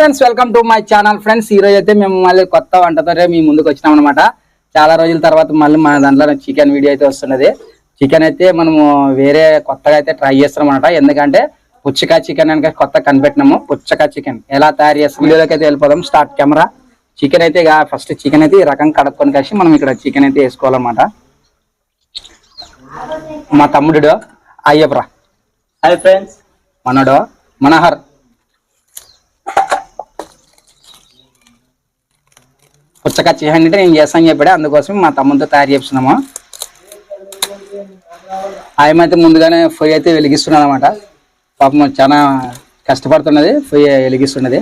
Friends welcome to my channel friends ఈ రోజు అయితే మేము మళ్ళీ కొత్త వంటతో మీ ముందుకు వచ్చినాం అనమాట చాలా రోజుల తర్వాత మళ్ళీ మన దాంట్లో చికెన్ వీడియో అయితే వస్తున్నది. చికెన్ అయితే మనము వేరే కొత్తగా అయితే ట్రై చేస్తున్నాం అనమాట ఎందుకంటే పుచ్చకాయ చికెన్ అని కొత్త కనిపెట్టినాము. పుచ్చకాయ చికెన్ ఎలా తయారు చేస్తాం వీడియోలోకి అయితే వెళ్ళిపోదాం. Start camera. చికెన్ అయితే ఫస్ట్ చికెన్ అయితే ఈ రకం కడుక్కొని కలిసి మనం ఇక్కడ చికెన్ అయితే వేసుకోవాలన్నమాట. మా తమ్ముడు అయ్యప్రా హాయ్ ఫ్రెండ్స్ మనోడు మనోహర్. పుచ్చకాయ చికెన్ అంటే నేను చేస్తాను చెప్పాడు. అందుకోసం మా తమ్ముతో తయారు చేస్తున్నాము ఆయమైతే ముందుగానే పొయ్యి అయితే వెలిగిస్తున్నాడు అనమాట పాపం చాలా కష్టపడుతున్నది పొయ్యి వెలిగిస్తున్నది.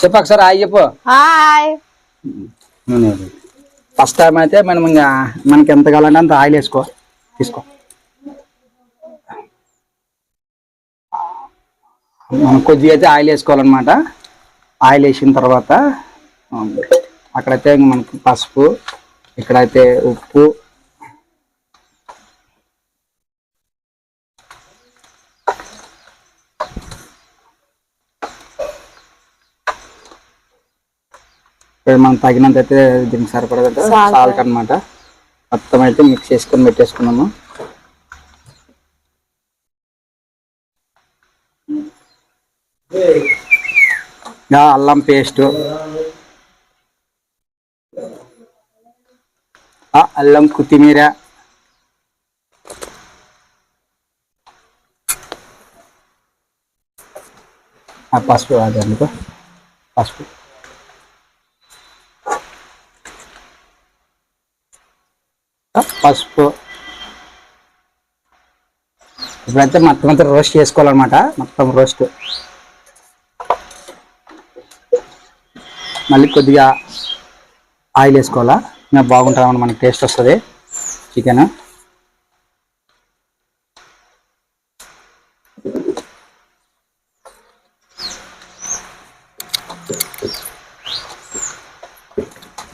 చెప్పు ఒకసారి ఆయి చెప్పు. హాయ్. ఫస్ట్ టైం అయితే మనం ఇంకా మనకి ఎంత కావాలంటే అంత ఆయిల్ వేసుకో తీసుకో. మనం కొద్దిగా అయితే ఆయిల్ వేసుకోవాలన్నమాట. ఆయిల్ వేసిన తర్వాత అక్కడైతే మనకి పసుపు ఇక్కడైతే ఉప్పు. ఇక్కడ మనం తగినంత అయితే దీనికి సరిపడదంటే. సాల్ట్. అన్నమాట. మొత్తం అయితే మిక్స్ చేసుకొని పెట్టేసుకున్నాము. అల్లం పేస్ట్. అల్లం కొత్తిమీర ఆ పసుపు అది అందుకో పసుపు పసుపు ఇప్పుడైతే మొత్తం అంతా రోస్ట్ చేసుకోవాలన్నమాట. మొత్తం రోస్ట్ మళ్ళీ కొద్దిగా ఆయిల్ వేసుకోవాలా? బాగుంటుంది అన్నమాట మనకి టేస్ట్ వస్తుంది. చికెన్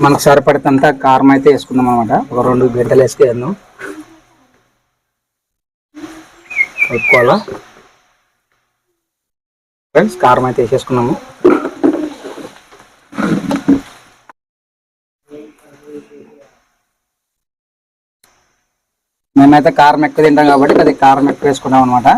మనకు సరిపడేంత కారం అయితే వేసుకుందాం అనమాట ఒక రెండు గంటలు వేసుకేద్దాం కలుపుకోవాలా? ఫ్రెండ్స్ కారం అయితే వేసేసుకున్నాము. మేమైతే కారం ఎక్కువ తింటాం కాబట్టి అది కారం ఎక్కువ వేసుకున్నాం అనమాట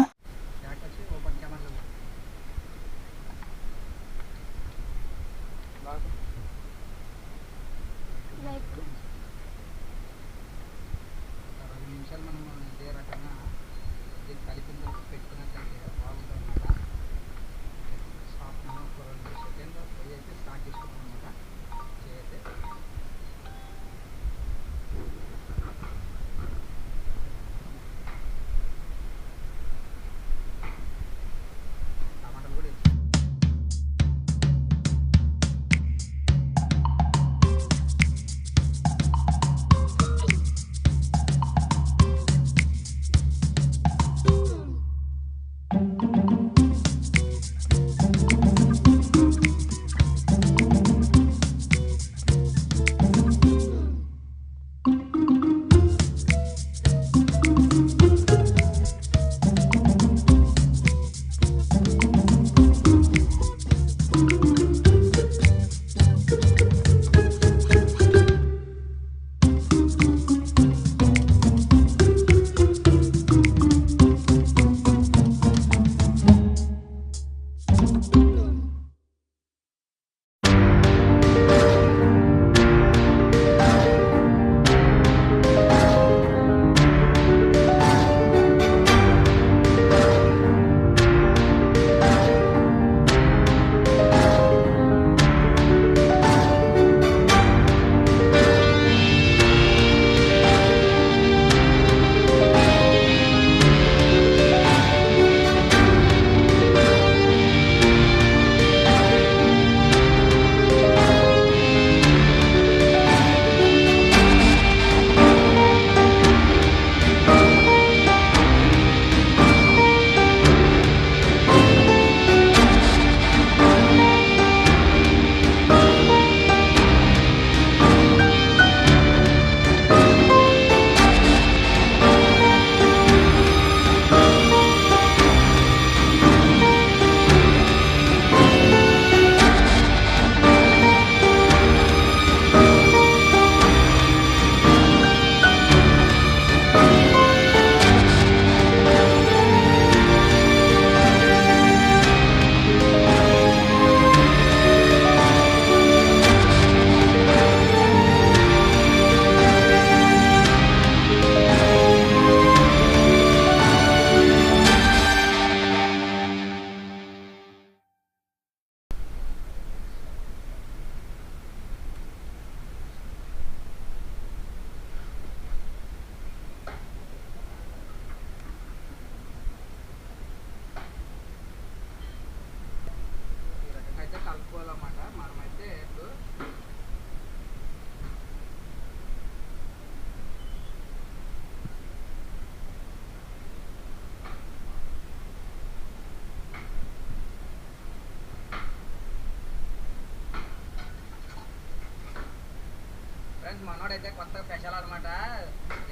ఫ్రెండ్స్ మనోడైతే కొత్త స్పెషల్ అనమాట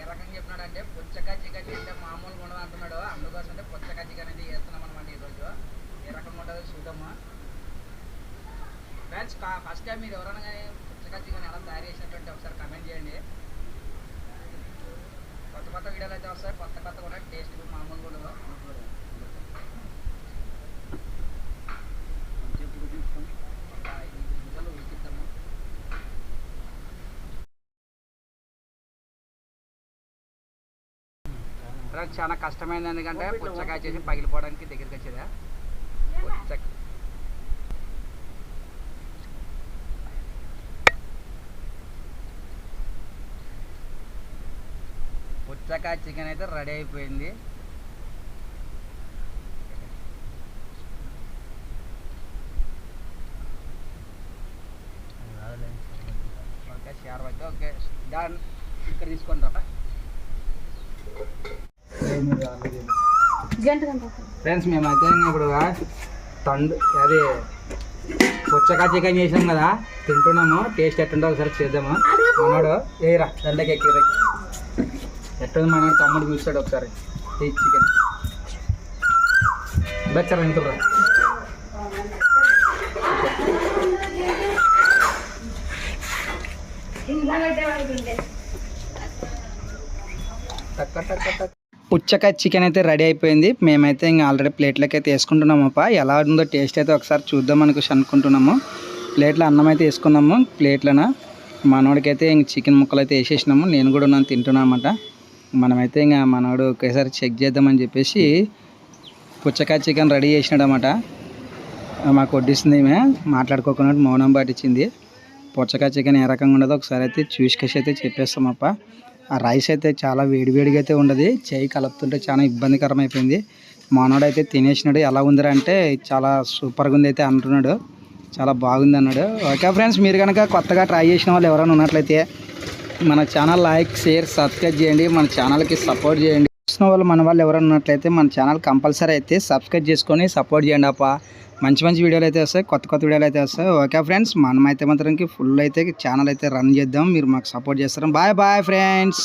ఏ రకంగా చెప్పినాడంటే పుచ్చక చికెన్ అంటే మామూలుగా ఉండదు అంటున్నాడు. అందుకోసం అంటే పుచ్చక చికెన్ అనేది చేస్తున్నాం అనమాట ఈరోజు. ఏ రకంగా ఉంటుందో చూద్దాము. ఫ్రెండ్స్ ఫస్ట్ టైం మీరు ఎవరైనా కానీ పుచ్చక చికెన్ ఎలా తయారు చేసినటువంటి ఒకసారి కమెంట్ చేయండి. కొత్త కొత్త వీడియోలు అయితే వస్తాయి. కొత్త కొత్త కూడా టేస్ట్ మామూలుగా ఉండదు. ఫ్రెండ్స్ చాలా కష్టమైంది. ఎందుకంటే పుచ్చకాయ చేసి పగిలిపోవడానికి దగ్గరికి వచ్చేదా. పుచ్చక పుచ్చకాయ చికెన్ అయితే రెడీ అయిపోయింది. ఓకే షేర్ అయితే ఓకే. డన్. ఇక్కడ తీసుకోండి రా. ఫ్రెండ్స్ మేమైతే ఇప్పుడు తండు అది పుచ్చకాయ చికెన్ చేసినాం కదా తింటున్నాము. టేస్ట్ ఎట్టుందో ఒకసారి చేద్దాము. మనోడు ఏరా దండకి ఎక్కి ఎట్టుంది మనోడు? తమ్ముడు చూస్తాడు ఒకసారి. ఈ చికెన్. బచ్చారా వింటురా పుచ్చకాయ చికెన్ అయితే రెడీ అయిపోయింది. మేమైతే ఇంకా ఆల్రెడీ ప్లేట్లకి అయితే వేసుకుంటున్నాము అప్ప. ఎలా ఉందో టేస్ట్ అయితే ఒకసారి చూద్దాం అనుకుని అనుకుంటున్నాము. ప్లేట్లో అన్నం అయితే వేసుకున్నాము ప్లేట్లన. మనవాడికైతే అయితే ఇంక చికెన్ ముక్కలు అయితే వేసేసినాము. నేను కూడా నన్ను తింటున్నామన్నమాట మనమైతే ఇంకా మనవాడు ఒకేసారి చెక్ చేద్దామని చెప్పేసి పుచ్చకాయ చికెన్ రెడీ చేసినాడనమాట మాకు వడ్డిస్తుంది ఈమె. మాట్లాడుకోకుండా మౌనం పాటించింది. పుచ్చకాయ చికెన్ ఏ రకంగా ఉండదో ఒకసారి అయితే చూసుకేసి అయితే చెప్పేస్తాం అప్ప. ఆ రైస్ అయితే చాలా వేడివేడిగా అయితే ఉండదు. చేయి కలుపుతుంటే చాలా ఇబ్బందికరం అయిపోయింది మానవుడు అయితే తినేసినాడు. ఎలా ఉందిరా అంటే చాలా సూపర్గా ఉంది అయితే అంటున్నాడు. చాలా బాగుంది అన్నాడు ఓకే ఫ్రెండ్స్ మీరు కనుక కొత్తగా ట్రై చేసిన వాళ్ళు ఎవరైనా ఉన్నట్లయితే మన ఛానల్ లైక్ షేర్ సబ్స్క్రైబ్ చేయండి. మన ఛానల్కి సపోర్ట్ చేయండి. చూసిన వాళ్ళు మన వాళ్ళు ఎవరైనా ఉన్నట్లయితే మన ఛానల్ కంపల్సరీ అయితే సబ్స్క్రైబ్ చేసుకొని సపోర్ట్ చేయండి అప్ప. మంచి మంచి వీడియోలు అయితే వస్తాయి కొత్త కొత్త వీడియోలు అయితే వస్తాయి. ఓకే ఫ్రెండ్స్ మనం అయితే మాత్రం ఫుల్ అయితే ఛానల్ అయితే రన్ చేద్దాం. మీరు మాకు సపోర్ట్ చేస్తారు. Bye bye friends